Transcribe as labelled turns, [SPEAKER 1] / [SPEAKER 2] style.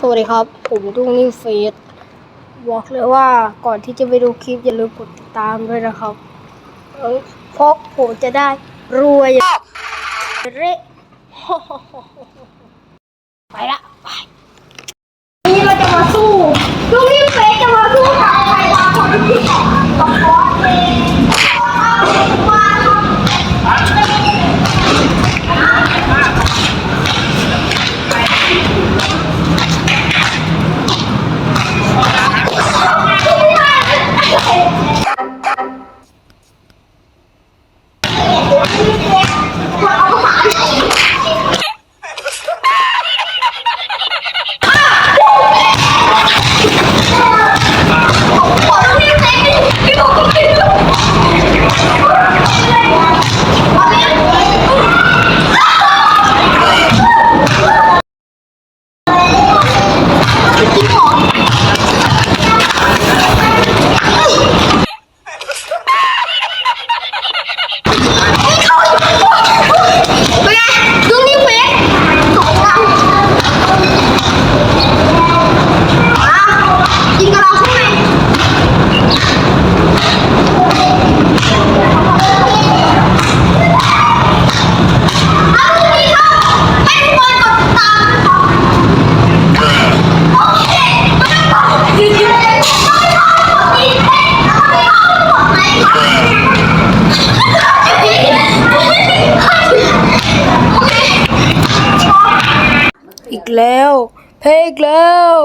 [SPEAKER 1] สวัสดีครับ ผมดุ้งนิวเฟสบอกเลยว่าก่อนที่จะไปดูคลิปอย่าลืมกดติดตามด้วยนะครับเอ้ยเพราะผมจะได้รวยอย่างเละไปละไป อีกแล้ว เพลงอีกแล้ว